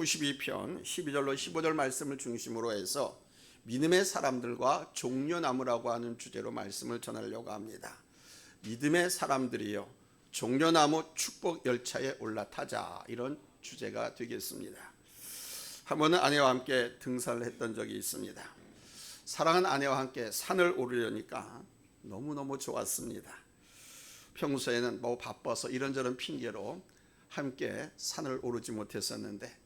92편 12절로 15절 말씀을 중심으로 해서 믿음의 사람들과 종려나무라고 하는 주제로 말씀을 전하려고 합니다. 믿음의 사람들이요 종려나무 축복 열차에 올라타자 이런 주제가 되겠습니다. 한 번은 아내와 함께 등산을 했던 적이 있습니다. 사랑하는 아내와 함께 산을 오르려니까 너무너무 좋았습니다. 평소에는 뭐 바빠서 이런저런 핑계로 함께 산을 오르지 못했었는데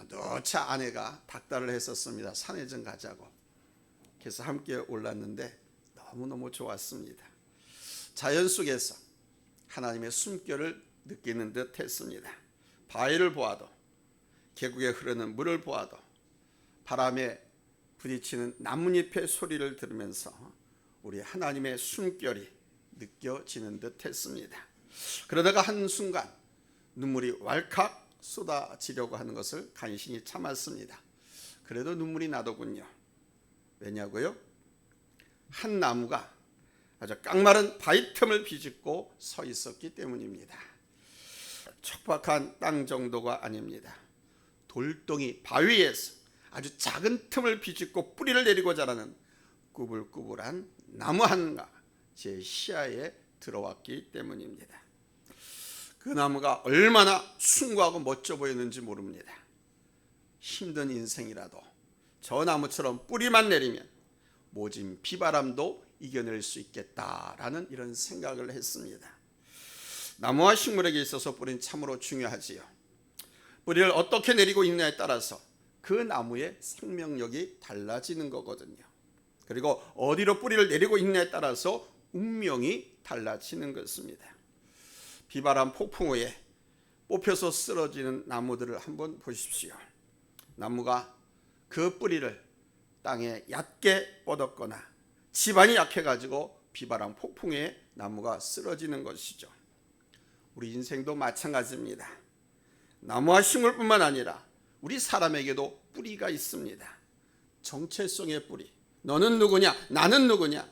아, 너차 아내가 닥달을 했었습니다. 산에 좀 가자고. 그래서 함께 올랐는데 너무너무 좋았습니다. 자연 속에서 하나님의 숨결을 느끼는 듯 했습니다. 바위를 보아도 계곡에 흐르는 물을 보아도 바람에 부딪히는 나뭇잎의 소리를 들으면서 우리 하나님의 숨결이 느껴지는 듯 했습니다. 그러다가 한순간 눈물이 왈칵 쏟아지려고 하는 것을 간신히 참았습니다. 그래도 눈물이 나더군요. 왜냐고요? 한 나무가 아주 깡마른 바위 틈을 비집고 서 있었기 때문입니다. 척박한 땅 정도가 아닙니다. 돌덩이 바위에서 아주 작은 틈을 비집고 뿌리를 내리고 자라는 꾸불꾸불한 나무 한가 제 시야에 들어왔기 때문입니다. 그 나무가 얼마나 숭고하고 멋져 보였는지 모릅니다. 힘든 인생이라도 저 나무처럼 뿌리만 내리면 모진 비바람도 이겨낼 수 있겠다라는 이런 생각을 했습니다. 나무와 식물에게 있어서 뿌리는 참으로 중요하지요. 뿌리를 어떻게 내리고 있느냐에 따라서 그 나무의 생명력이 달라지는 거거든요. 그리고 어디로 뿌리를 내리고 있느냐에 따라서 운명이 달라지는 것입니다. 비바람 폭풍 후에 뽑혀서 쓰러지는 나무들을 한번 보십시오. 나무가 그 뿌리를 땅에 얕게 뻗었거나 집안이 약해가지고 비바람 폭풍에 나무가 쓰러지는 것이죠. 우리 인생도 마찬가지입니다. 나무와 식물뿐만 아니라 우리 사람에게도 뿌리가 있습니다. 정체성의 뿌리. 너는 누구냐? 나는 누구냐?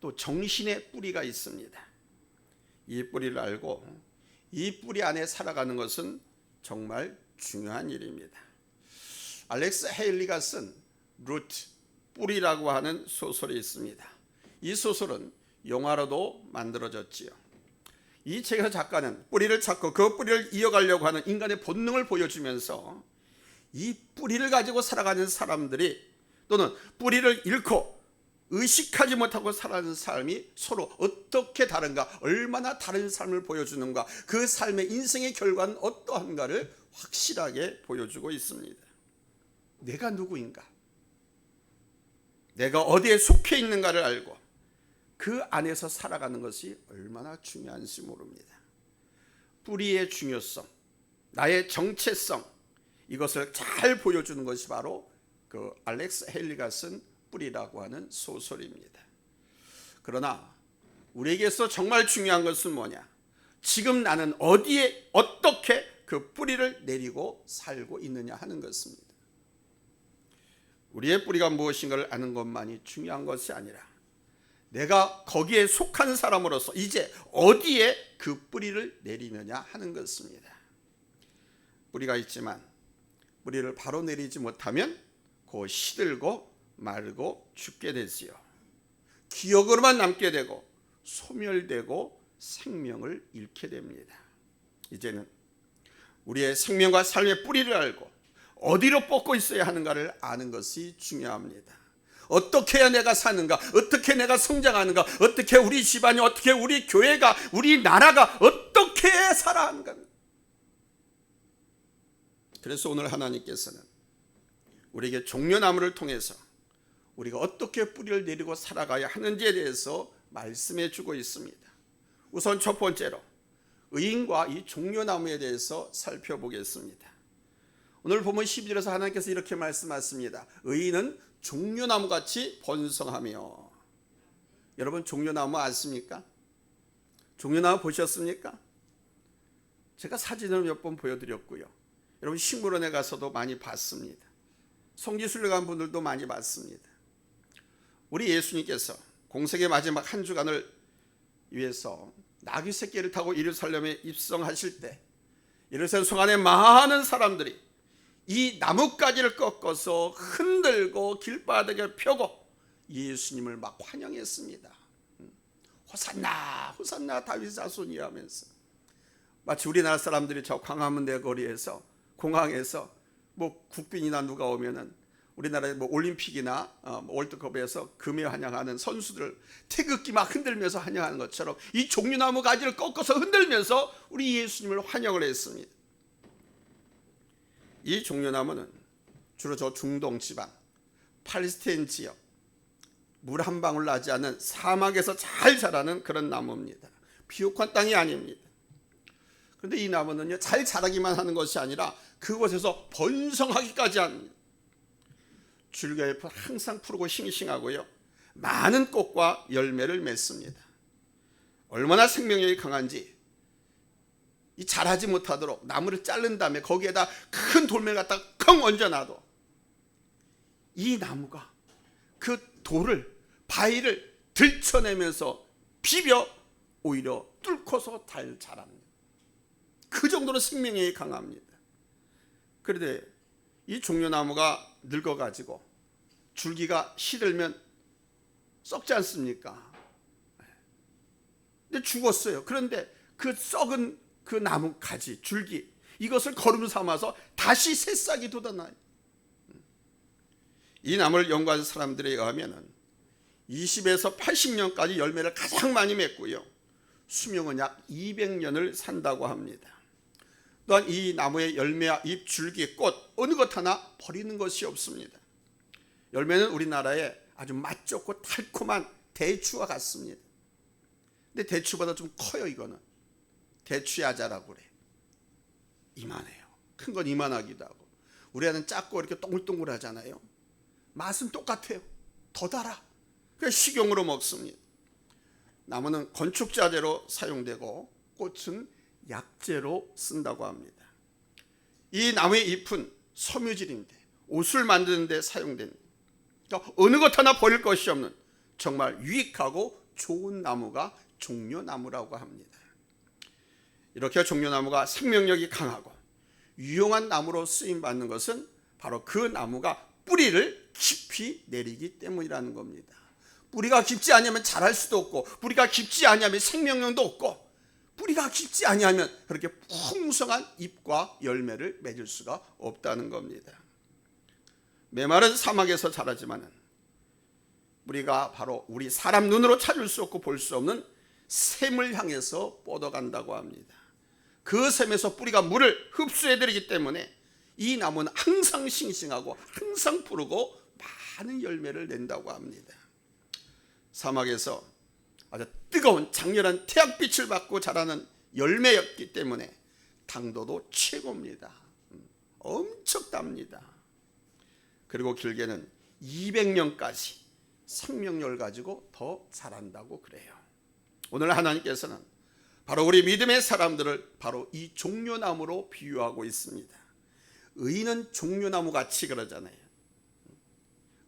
또 정신의 뿌리가 있습니다. 이 뿌리를 알고 이 뿌리 안에 살아가는 것은 정말 중요한 일입니다. 알렉스 헤일리가 쓴 루트 뿌리라고 하는 소설이 있습니다. 이 소설은 영화로도 만들어졌지요. 이 책에서 작가는 뿌리를 찾고 그 뿌리를 이어가려고 하는 인간의 본능을 보여주면서 이 뿌리를 가지고 살아가는 사람들이 또는 뿌리를 잃고 의식하지 못하고 살아가는 삶이 서로 어떻게 다른가, 얼마나 다른 삶을 보여주는가, 그 삶의 인생의 결과는 어떠한가를 확실하게 보여주고 있습니다. 내가 누구인가? 내가 어디에 속해 있는가를 알고 그 안에서 살아가는 것이 얼마나 중요한지 모릅니다. 뿌리의 중요성, 나의 정체성, 이것을 잘 보여주는 것이 바로 그 알렉스 헬리가 쓴 뿌리라고 하는 소설입니다. 그러나 우리에게서 정말 중요한 것은 뭐냐? 지금 나는 어디에 어떻게 그 뿌리를 내리고 살고 있느냐 하는 것입니다. 우리의 뿌리가 무엇인가를 아는 것만이 중요한 것이 아니라 내가 거기에 속한 사람으로서 이제 어디에 그 뿌리를 내리느냐 하는 것입니다. 뿌리가 있지만 뿌리를 바로 내리지 못하면 곧 시들고 말고 죽게 되지요. 기억으로만 남게 되고 소멸되고 생명을 잃게 됩니다. 이제는 우리의 생명과 삶의 뿌리를 알고 어디로 뻗고 있어야 하는가를 아는 것이 중요합니다. 어떻게 해야 내가 사는가? 어떻게 내가 성장하는가? 어떻게 우리 집안이 어떻게 우리 교회가 우리 나라가 어떻게 살아가는가? 그래서 오늘 하나님께서는 우리에게 종려나무를 통해서 우리가 어떻게 뿌리를 내리고 살아가야 하는지에 대해서 말씀해 주고 있습니다. 우선 첫 번째로 의인과 이 종려나무에 대해서 살펴보겠습니다. 오늘 보면 12절에서 하나님께서 이렇게 말씀하십니다. 의인은 종려나무 같이 번성하며 여러분 종려나무 아십니까? 종려나무 보셨습니까? 제가 사진을 몇 번 보여드렸고요. 여러분 식물원에 가서도 많이 봤습니다. 성지순례 간 분들도 많이 봤습니다. 우리 예수님께서 공생의 마지막 한 주간을 위해서 나귀 새끼를 타고 예루살렘에 입성하실 때 이르센 송안에 많은 사람들이 이 나뭇가지를 꺾어서 흔들고 길바닥에 펴고 예수님을 막 환영했습니다. 음. 호산나 호산나 다윗 자손이 하면서 마치 우리나라 사람들이 저 광화문 대 거리에서 공항에서 뭐 국빈이나 누가 오면은 우리나라의 뭐 올림픽이나 어, 뭐 월드컵에서 금에 환영하는 선수들 태극기 막 흔들면서 환영하는 것처럼 이 종류나무 가지를 꺾어서 흔들면서 우리 예수님을 환영을 했습니다. 이 종려나무는 주로 저 중동 지방, 팔레스타인 지역, 물 한 방울 나지 않는 사막에서 잘 자라는 그런 나무입니다. 비옥한 땅이 아닙니다. 그런데 이 나무는요, 잘 자라기만 하는 것이 아니라 그곳에서 번성하기까지 합니다. 줄기가 옆에 항상 푸르고 싱싱하고요. 많은 꽃과 열매를 맺습니다. 얼마나 생명력이 강한지 이 자라지 못하도록 나무를 자른 다음에 거기에다 큰 돌멩이 갖다 컹 얹어놔도 이 나무가 그 돌을 바위를 들쳐내면서 비벼 오히려 뚫고서 잘 자랍니다. 그 정도로 생명력이 강합니다. 그런데 이 종려나무가 늙어가지고 줄기가 시들면 썩지 않습니까? 근데 죽었어요. 그런데 그 썩은 그 나무 가지, 줄기 이것을 거름 삼아서 다시 새싹이 돋아나요. 이 나무를 연구한 사람들에 의하면은 20에서 80년까지 열매를 가장 많이 맺고요. 수명은 약 200년을 산다고 합니다. 또한 이 나무의 열매와 잎, 줄기, 꽃 어느 것 하나 버리는 것이 없습니다. 열매는 우리나라에 아주 맛 좋고 달콤한 대추와 같습니다. 근데 대추보다 좀 커요 이거는. 대추야자라고 그래. 이만해요. 큰 건 이만하기도 하고. 우리 아는 작고 이렇게 동글동글하잖아요. 맛은 똑같아요. 더 달아. 그 식용으로 먹습니다. 나무는 건축자재로 사용되고 꽃은 약재로 쓴다고 합니다. 이 나무의 잎은 섬유질인데 옷을 만드는 데 사용됩니다. 그러니까 어느 것 하나 버릴 것이 없는 정말 유익하고 좋은 나무가 종려나무라고 합니다. 이렇게 종려나무가 생명력이 강하고 유용한 나무로 쓰임 받는 것은 바로 그 나무가 뿌리를 깊이 내리기 때문이라는 겁니다. 뿌리가 깊지 않으면 자랄 수도 없고 뿌리가 깊지 않으면 생명력도 없고 뿌리가 깊지 아니하면 그렇게 풍성한 잎과 열매를 맺을 수가 없다는 겁니다. 메마른 사막에서 자라지만은 우리가 바로 우리 사람 눈으로 찾을 수 없고 볼 수 없는 샘을 향해서 뻗어간다고 합니다. 그 샘에서 뿌리가 물을 흡수해드리기 때문에 이 나무는 항상 싱싱하고 항상 푸르고 많은 열매를 낸다고 합니다. 사막에서 아주 뜨거운 장렬한 태양빛을 받고 자라는 열매였기 때문에 당도도 최고입니다. 음, 엄청 답니다. 그리고 길게는 200년까지 생명력을 가지고 더 자란다고 그래요. 오늘 하나님께서는 바로 우리 믿음의 사람들을 바로 이 종려나무로 비유하고 있습니다. 의인은 종려나무 같이 그러잖아요.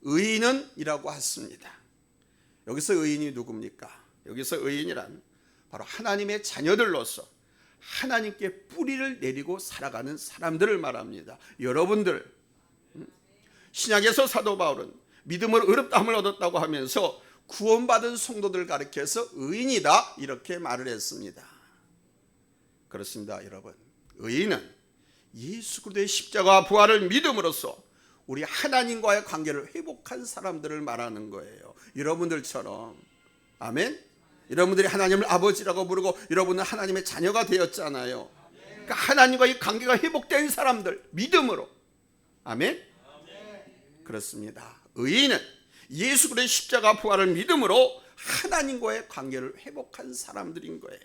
의인은이라고 했습니다. 여기서 의인이 누굽니까? 여기서 의인이란 바로 하나님의 자녀들로서 하나님께 뿌리를 내리고 살아가는 사람들을 말합니다. 여러분들 음? 신약에서 사도 바울은 믿음을 의롭다함을 얻었다고 하면서 구원받은 성도들 가리켜서 의인이다 이렇게 말을 했습니다. 그렇습니다, 여러분. 의인은 예수 그리스도의 십자가 부활을 믿음으로써 우리 하나님과의 관계를 회복한 사람들을 말하는 거예요. 여러분들처럼 아멘. 여러분들이 하나님을 아버지라고 부르고 여러분은 하나님의 자녀가 되었잖아요. 그러니까 하나님과의 관계가 회복된 사람들 믿음으로 아멘. 그렇습니다. 의인은 예수 그리스도의 십자가 부활을 믿음으로 하나님과의 관계를 회복한 사람들인 거예요.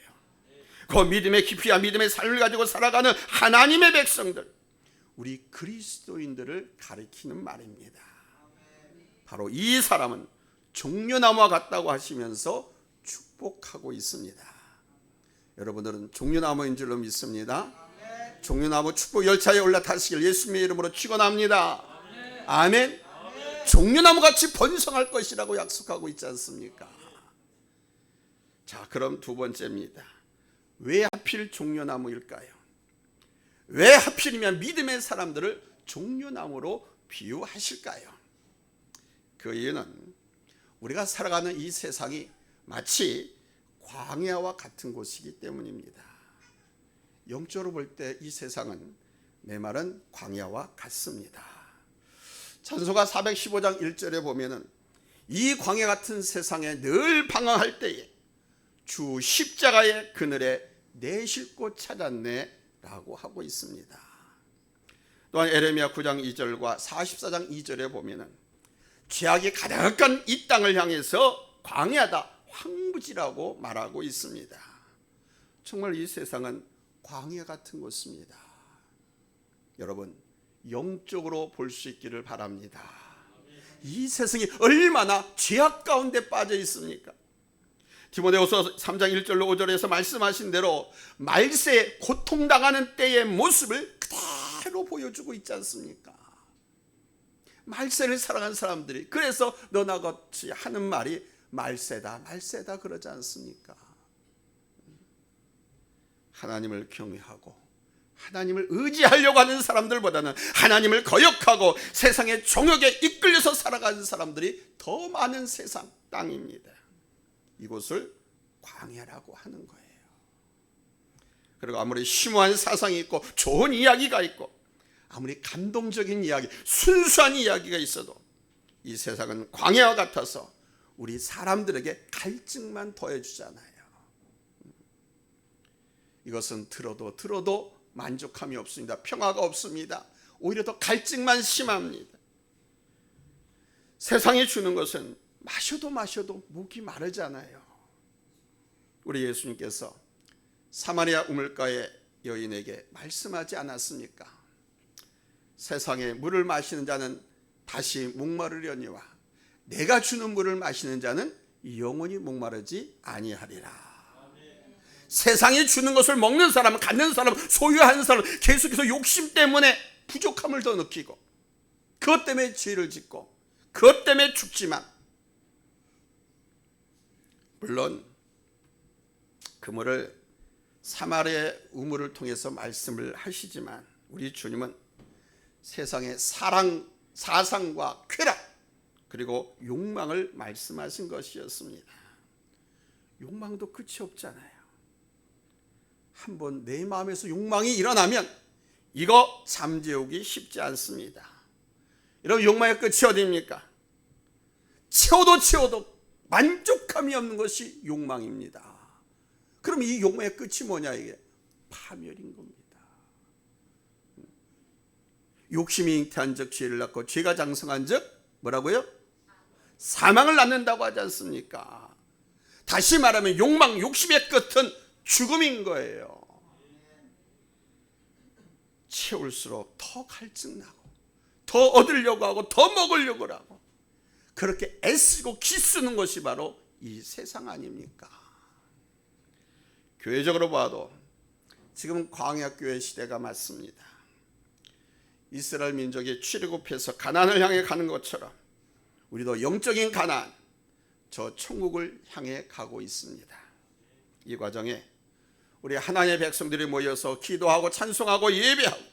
그 믿음의 깊이와 믿음의 삶을 가지고 살아가는 하나님의 백성들, 우리 그리스도인들을 가리키는 말입니다. 바로 이 사람은 종려나무와 같다고 하시면서 축복하고 있습니다. 여러분들은 종려나무인 줄로 믿습니다. 종려나무 축복 열차에 올라타시길 예수님의 이름으로 축원합니다. 아멘. 종려나무 같이 번성할 것이라고 약속하고 있지 않습니까? 자, 그럼 두 번째입니다. 왜 하필 종려나무일까요? 왜 하필이면 믿음의 사람들을 종려나무로 비유하실까요? 그 이유는 우리가 살아가는 이 세상이 마치 광야와 같은 곳이기 때문입니다. 영적으로 볼 때 이 세상은 내 말은 광야와 같습니다. 찬송가 415장 1절에 보면은 이 광야 같은 세상에 늘 방황할 때에 주 십자가의 그늘에 내 싣고 찾았네라고 하고 있습니다. 또한 에레미야 9장 2절과 44장 2절에 보면은 죄악이 가득한 이 땅을 향해서 광야다 황무지라고 말하고 있습니다. 정말 이 세상은 광야 같은 곳입니다. 여러분 영적으로 볼 수 있기를 바랍니다. 이 세상이 얼마나 죄악 가운데 빠져 있습니까? 디모데후서 3장 1절로 5절에서 말씀하신 대로 말세에 고통당하는 때의 모습을 그대로 보여주고 있지 않습니까? 말세를 사랑하는 사람들이 그래서 너나 같이 하는 말이 말세다 말세다 그러지 않습니까? 하나님을 경외하고 하나님을 의지하려고 하는 사람들보다는 하나님을 거역하고 세상의 종역에 이끌려서 살아가는 사람들이 더 많은 세상 땅입니다. 이곳을 광야라고 하는 거예요. 그리고 아무리 심오한 사상이 있고 좋은 이야기가 있고 아무리 감동적인 이야기, 순수한 이야기가 있어도 이 세상은 광야와 같아서 우리 사람들에게 갈증만 더해주잖아요. 이것은 들어도 들어도 만족함이 없습니다. 평화가 없습니다. 오히려 더 갈증만 심합니다. 세상이 주는 것은 마셔도 마셔도 목이 마르잖아요. 우리 예수님께서 사마리아 우물가의 여인에게 말씀하지 않았습니까? 세상에 물을 마시는 자는 다시 목마르려니와 내가 주는 물을 마시는 자는 영원히 목마르지 아니하리라. 세상이 주는 것을 먹는 사람은 갖는 사람은 소유하는 사람은 계속해서 욕심 때문에 부족함을 더 느끼고 그것 때문에 죄를 짓고 그것 때문에 죽지만 물론 그물을 사마리의 우물을 통해서 말씀을 하시지만 우리 주님은 세상의 사랑, 사상과 쾌락 그리고 욕망을 말씀하신 것이었습니다. 욕망도 끝이 없잖아요. 한번 내 마음에서 욕망이 일어나면 이거 잠재우기 쉽지 않습니다. 여러분 욕망의 끝이 어디입니까? 채워도 채워도 만족함이 없는 것이 욕망입니다. 그럼 이 욕망의 끝이 뭐냐 이게 파멸인 겁니다. 욕심이 잉태한 적 죄를 낳고 죄가 장성한 적 뭐라고요? 사망을 낳는다고 하지 않습니까? 다시 말하면 욕망, 욕심의 끝은 죽음인 거예요. 채울수록 더 갈증나고 더 얻으려고 하고 더 먹으려고 하고 그렇게 애쓰고 기쓰는 것이 바로 이 세상 아닙니까? 교회적으로 봐도 지금 광야교회 시대가 맞습니다. 이스라엘 민족이 출애굽해서 가나안을 향해 가는 것처럼 우리도 영적인 가나안 저 천국을 향해 가고 있습니다. 이 과정에 우리 하나님의 백성들이 모여서 기도하고 찬송하고 예배하고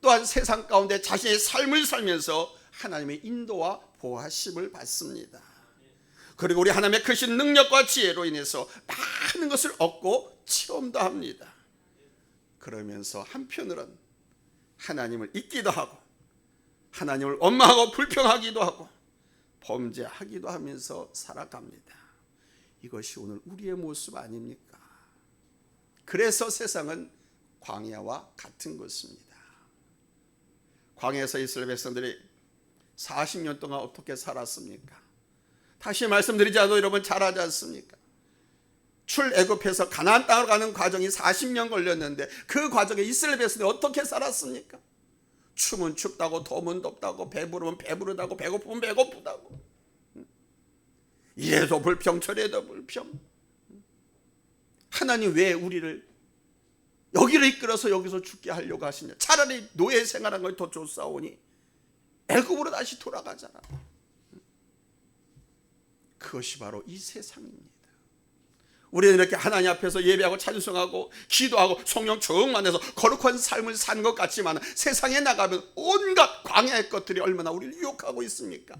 또한 세상 가운데 자신의 삶을 살면서 하나님의 인도와 보하심을 받습니다. 그리고 우리 하나님의 크신 능력과 지혜로 인해서 많은 것을 얻고 체험도 합니다. 그러면서 한편으론 하나님을 잊기도 하고 하나님을 원망하고 불평하기도 하고 범죄하기도 하면서 살아갑니다. 이것이 오늘 우리의 모습 아닙니까? 그래서 세상은 광야와 같은 것입니다. 광야에서 이스라엘 백성들이 40년 동안 어떻게 살았습니까? 다시 말씀드리자도 여러분 잘 하지 않습니까? 출애굽해서 가나안 땅으로 가는 과정이 40년 걸렸는데 그 과정에 이스라엘 백성들이 어떻게 살았습니까? 춤은 춥다고 덥은 덥다고 배부르면 배부르다고 배고프면 배고프다고. 이래도 불평 저래도 불평. 하나님 왜 우리를 여기를 이끌어서 여기서 죽게 하려고 하시냐? 차라리 노예 생활한 걸 더 좋사오니 애굽으로 다시 돌아가잖아 그것이 바로 이 세상입니다 우리는 이렇게 하나님 앞에서 예배하고 찬송하고 기도하고 성령 충만해서 거룩한 삶을 산 것 같지만 세상에 나가면 온갖 광야의 것들이 얼마나 우리를 유혹하고 있습니까?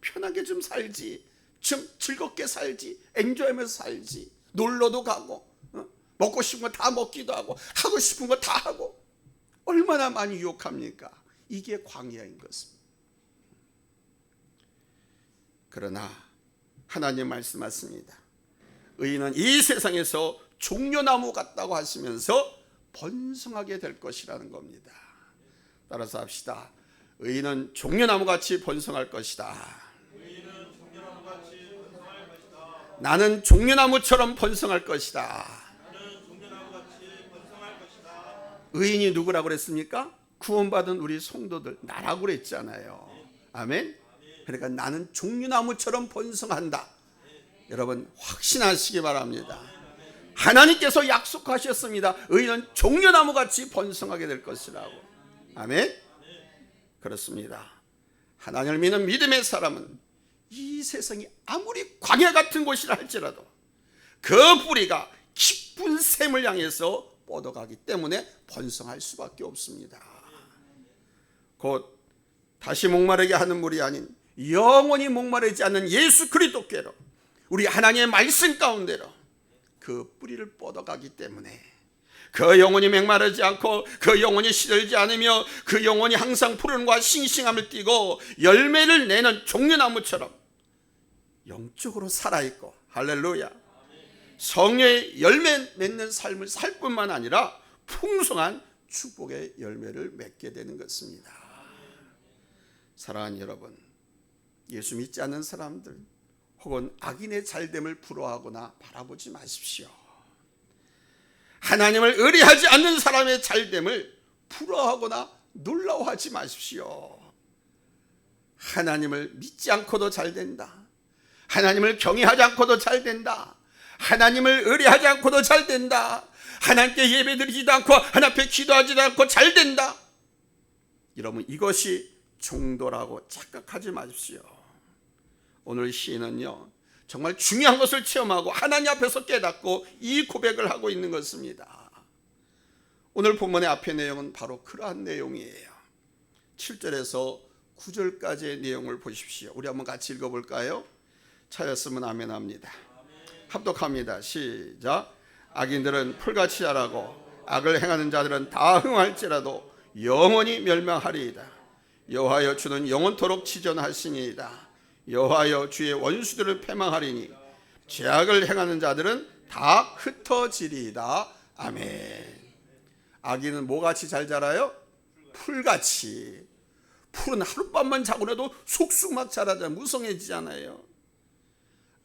편하게 좀 살지, 좀 즐겁게 살지, 엔조이하면서 살지, 놀러도 가고, 어? 먹고 싶은 거 다 먹기도 하고, 하고 싶은 거 다 하고, 얼마나 많이 유혹합니까? 이게 광야인 것입니다. 그러나 하나님 말씀하십니다. 의인은 이 세상에서 종려나무 같다고 하시면서 번성하게 될 것이라는 겁니다. 따라서 합시다. 의인은 종려나무 같이 번성할 것이다. 나는 종려나무처럼 번성할 것이다. 의인이 누구라고 그랬습니까? 구원받은 우리 성도들 나라고 그랬잖아요. 아멘. 그러니까 나는 종려나무처럼 번성한다. 여러분 확신하시기 바랍니다. 하나님께서 약속하셨습니다. 의인은 종려나무 같이 번성하게 될 것이라고. 아멘. 그렇습니다. 하나님을 믿는 믿음의 사람은 이 세상이 아무리 광야 같은 곳이라 할지라도 그 뿌리가 깊은 샘을 향해서 뻗어가기 때문에 번성할 수밖에 없습니다. 곧 다시 목마르게 하는 물이 아닌 영원히 목마르지 않는 예수 그리스도께로 우리 하나님의 말씀 가운데로 그 뿌리를 뻗어가기 때문에 그 영혼이 맹마르지 않고 그 영혼이 시들지 않으며 그 영혼이 항상 푸른과 싱싱함을 띠고 열매를 내는 종려나무처럼 영적으로 살아있고 할렐루야. 성령의 열매 맺는 삶을 살 뿐만 아니라 풍성한 축복의 열매를 맺게 되는 것입니다. 사랑하는 여러분 예수 믿지 않는 사람들 혹은 악인의 잘됨을 부러워하거나 바라보지 마십시오. 하나님을 의뢰하지 않는 사람의 잘됨을 부러워하거나 놀라워하지 마십시오. 하나님을 믿지 않고도 잘 된다. 하나님을 경외하지 않고도 잘 된다. 하나님을 의뢰하지 않고도 잘 된다. 하나님께 예배드리지도 않고 하나님 앞에 기도하지도 않고 잘 된다. 여러분 이것이 종도라고 착각하지 마십시오. 오늘 시인은요 정말 중요한 것을 체험하고 하나님 앞에서 깨닫고 이 고백을 하고 있는 것입니다. 오늘 본문의 앞의 내용은 바로 그러한 내용이에요. 7절에서 9절까지의 내용을 보십시오. 우리 한번 같이 읽어볼까요? 찾았으면 아멘합니다. 합독합니다. 시작. 악인들은 풀같이 자라고 악을 행하는 자들은 다 흥할지라도 영원히 멸망하리이다. 여호와여 주는 영원토록 지존하시니이다. 여호와여 주의 원수들을 패망하리니 죄악을 행하는 자들은 다 흩어지리이다. 아멘. 아기는 뭐같이 잘 자라요? 풀같이. 풀은 하룻밤만 자고 나도 속쑥 막 자라자 무성해지잖아요.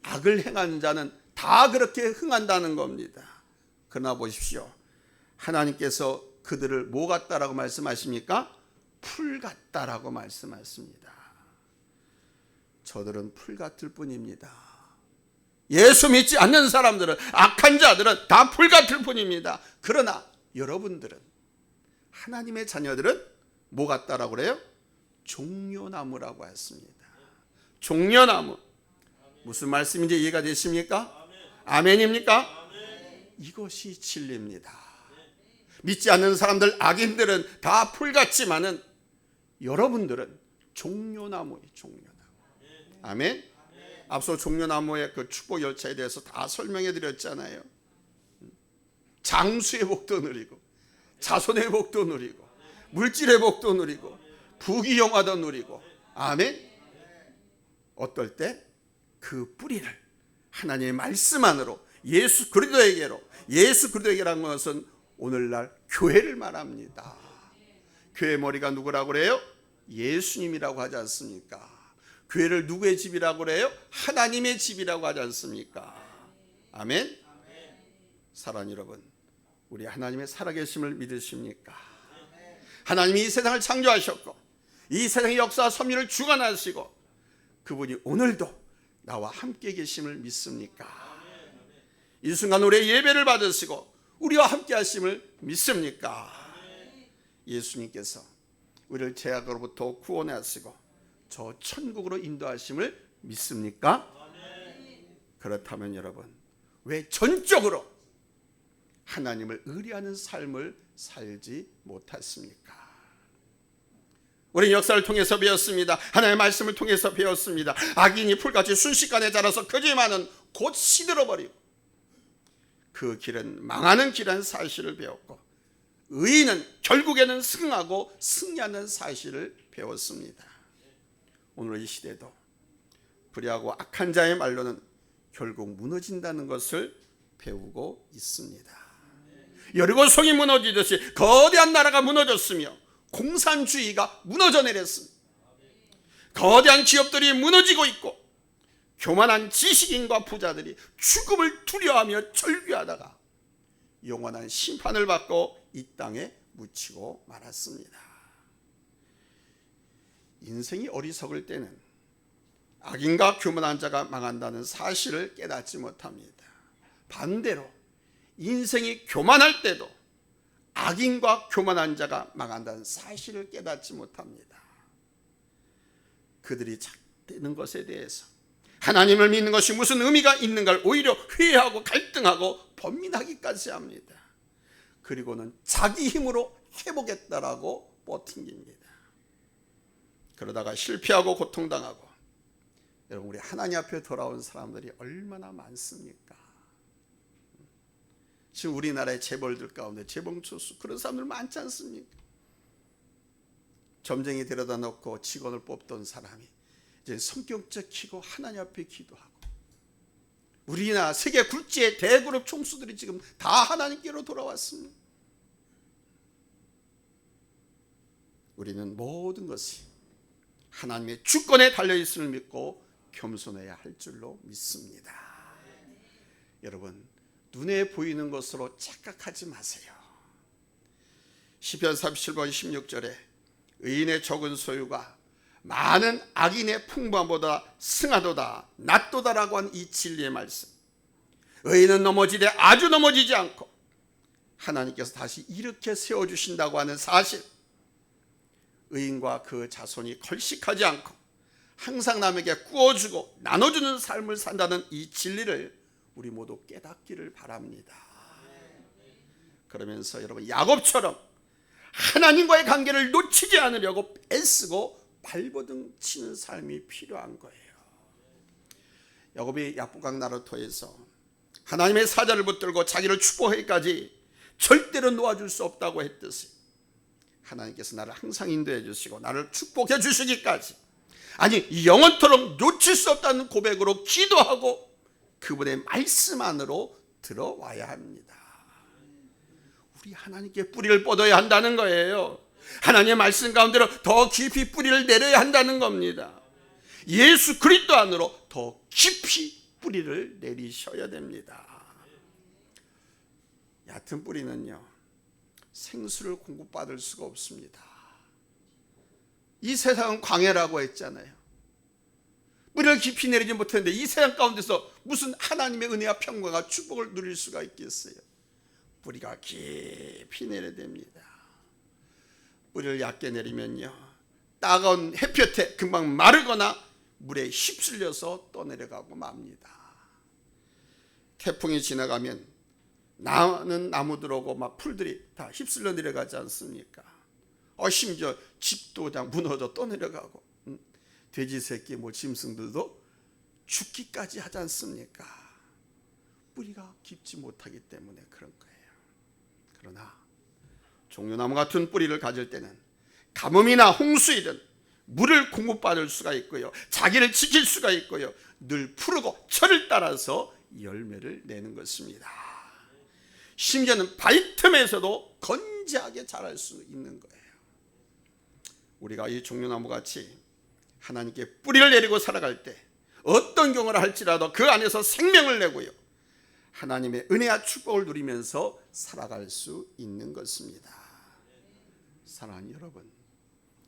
악을 행하는 자는 다 그렇게 흥한다는 겁니다. 그러나 보십시오. 하나님께서 그들을 뭐 같다라고 말씀하십니까? 풀 같다라고 말씀하십니다. 저들은 풀 같을 뿐입니다. 예수 믿지 않는 사람들은 악한 자들은 다 풀 같을 뿐입니다. 그러나 여러분들은 하나님의 자녀들은 뭐 같다라고 그래요? 종려나무라고 했습니다. 종려나무 무슨 말씀인지 이해가 되십니까? 아멘입니까? 이것이 진리입니다. 믿지 않는 사람들 악인들은 다 풀 같지만은 여러분들은 종려나무예요, 종려나무. 아멘. 앞서 종려나무의 그 축복 열차에 대해서 다 설명해 드렸잖아요. 장수의 복도 누리고 자손의 복도 누리고 물질의 복도 누리고 부귀영화도 누리고 아멘. 어떨 때 그 뿌리를 하나님의 말씀 안으로 예수 그리스도에게로 예수 그리스도에게라는 것은 오늘날 교회를 말합니다. 교회 머리가 누구라고 그래요? 예수님이라고 하지 않습니까? 교회를 누구의 집이라고 그래요? 하나님의 집이라고 하지 않습니까? 아멘. 사랑 여러분, 우리 하나님의 살아계심을 믿으십니까? 하나님이 이 세상을 창조하셨고 이 세상의 역사 섭리를 주관하시고 그분이 오늘도 나와 함께 계심을 믿습니까? 이 순간 우리의 예배를 받으시고 우리와 함께 하심을 믿습니까? 예수님께서 우리를 죄악으로부터 구원하시고 저 천국으로 인도하심을 믿습니까? 그렇다면 여러분 왜 전적으로 하나님을 의뢰하는 삶을 살지 못했습니까? 우리 역사를 통해서 배웠습니다. 하나님의 말씀을 통해서 배웠습니다. 악인이 풀같이 순식간에 자라서 거짓말은 곧 시들어버리고 그 길은 망하는 길한 사실을 배웠고 의인은 결국에는 승하고 승리하는 사실을 배웠습니다. 오늘 이 시대도 불의하고 악한 자의 말로는 결국 무너진다는 것을 배우고 있습니다. 여리고 성이 무너지듯이 거대한 나라가 무너졌으며 공산주의가 무너져 내렸습니다. 거대한 기업들이 무너지고 있고 교만한 지식인과 부자들이 죽음을 두려워하며 절규하다가 영원한 심판을 받고 이 땅에 묻히고 말았습니다. 인생이 어리석을 때는 악인과 교만한 자가 망한다는 사실을 깨닫지 못합니다. 반대로 인생이 교만할 때도 악인과 교만한 자가 망한다는 사실을 깨닫지 못합니다. 그들이 작되는 것에 대해서 하나님을 믿는 것이 무슨 의미가 있는가를 오히려 회의하고 갈등하고 번민하기까지 합니다. 그리고는 자기 힘으로 해보겠다라고 버팅깁니다. 그러다가 실패하고 고통당하고 여러분 우리 하나님 앞에 돌아온 사람들이 얼마나 많습니까? 지금 우리나라의 재벌들 가운데 재봉초수 그런 사람들 많지 않습니까? 점쟁이 데려다 놓고 직원을 뽑던 사람이 이제 성격 적히고 하나님 앞에 기도하고 우리나라 세계 굴지의 대그룹 총수들이 지금 다 하나님께로 돌아왔습니다. 우리는 모든 것이 하나님의 주권에 달려 있음을 믿고 겸손해야 할 줄로 믿습니다. 여러분 눈에 보이는 것으로 착각하지 마세요. 시편 37번 16절에 의인의 적은 소유가 많은 악인의 풍부함보다 승하도다 낫도다라고 한 이 진리의 말씀. 의인은 넘어지되 아주 넘어지지 않고 하나님께서 다시 이렇게 세워 주신다고 하는 사실. 의인과 그 자손이 걸식하지 않고 항상 남에게 구워주고 나눠주는 삶을 산다는 이 진리를 우리 모두 깨닫기를 바랍니다. 그러면서 여러분 야곱처럼 하나님과의 관계를 놓치지 않으려고 애쓰고 발버둥 치는 삶이 필요한 거예요. 야곱이 야부강 나루토에서 하나님의 사자를 붙들고 자기를 축복하기까지 절대로 놓아줄 수 없다고 했듯이 하나님께서 나를 항상 인도해 주시고 나를 축복해 주시기까지 아니 영원토록 놓칠 수 없다는 고백으로 기도하고 그분의 말씀 안으로 들어와야 합니다. 우리 하나님께 뿌리를 뻗어야 한다는 거예요. 하나님의 말씀 가운데로 더 깊이 뿌리를 내려야 한다는 겁니다. 예수 그리스도 안으로 더 깊이 뿌리를 내리셔야 됩니다. 얕은 뿌리는요. 생수를 공급받을 수가 없습니다. 이 세상은 광해라고 했잖아요. 뿌리를 깊이 내리지 못했는데 이 세상 가운데서 무슨 하나님의 은혜와 평강과 축복을 누릴 수가 있겠어요? 뿌리가 깊이 내려야 됩니다. 뿌리를 얕게 내리면요. 따가운 햇볕에 금방 마르거나 물에 휩쓸려서 떠내려가고 맙니다. 태풍이 지나가면 나는 나무들 오고 막 풀들이 다 휩쓸려 내려가지 않습니까? 어, 심지어 집도 그냥 무너져 떠내려가고 음, 돼지 새끼 뭐 짐승들도 죽기까지 하지 않습니까? 뿌리가 깊지 못하기 때문에 그런 거예요. 그러나 종려나무 같은 뿌리를 가질 때는 가뭄이나 홍수이든 물을 공급받을 수가 있고요. 자기를 지킬 수가 있고요. 늘 푸르고 철을 따라서 열매를 내는 것입니다. 심지어는 바위 틈에서도 건재하게 자랄 수 있는 거예요. 우리가 이 종려나무 같이 하나님께 뿌리를 내리고 살아갈 때 어떤 경우를 할지라도 그 안에서 생명을 내고요. 하나님의 은혜와 축복을 누리면서 살아갈 수 있는 것입니다. 사랑하는 여러분,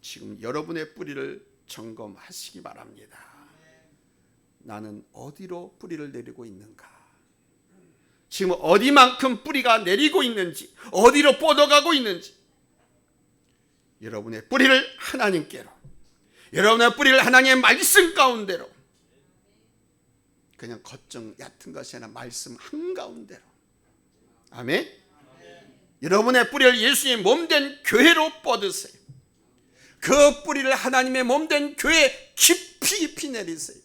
지금 여러분의 뿌리를 점검하시기 바랍니다. 나는 어디로 뿌리를 내리고 있는가? 지금 어디만큼 뿌리가 내리고 있는지, 어디로 뻗어가고 있는지, 여러분의 뿌리를 하나님께로, 여러분의 뿌리를 하나님의 말씀 가운데로, 그냥 겉정 얕은 것이 아니라 말씀 한가운데로. 아멘? 여러분의 뿌리를 예수님의 몸된 교회로 뻗으세요. 그 뿌리를 하나님의 몸된 교회에 깊이 깊이 내리세요.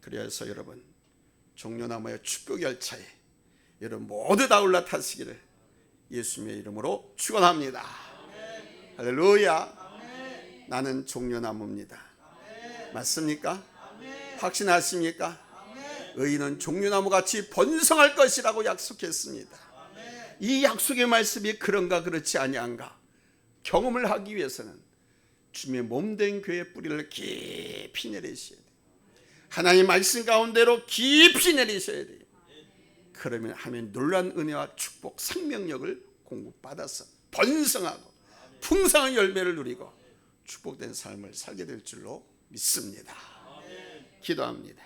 그래서 여러분 종려나무의 축복 열차에 여러분 모두 다 올라타시기를 예수님의 이름으로 축원합니다. 할렐루야. 나는 종려나무입니다. 맞습니까? 확신하십니까? 의인은 종려나무 같이 번성할 것이라고 약속했습니다. 이 약속의 말씀이 그런가 그렇지 아니한가 경험을 하기 위해서는 주님의 몸된 교회 뿌리를 깊이 돼요. 하나님 말씀 가운데로 깊이 내리셔야 돼요. 그러면 하나님 놀란 은혜와 축복, 생명력을 공급받아서 번성하고 풍성한 열매를 누리고 축복된 삶을 살게 될 줄로 믿습니다. 기도합니다.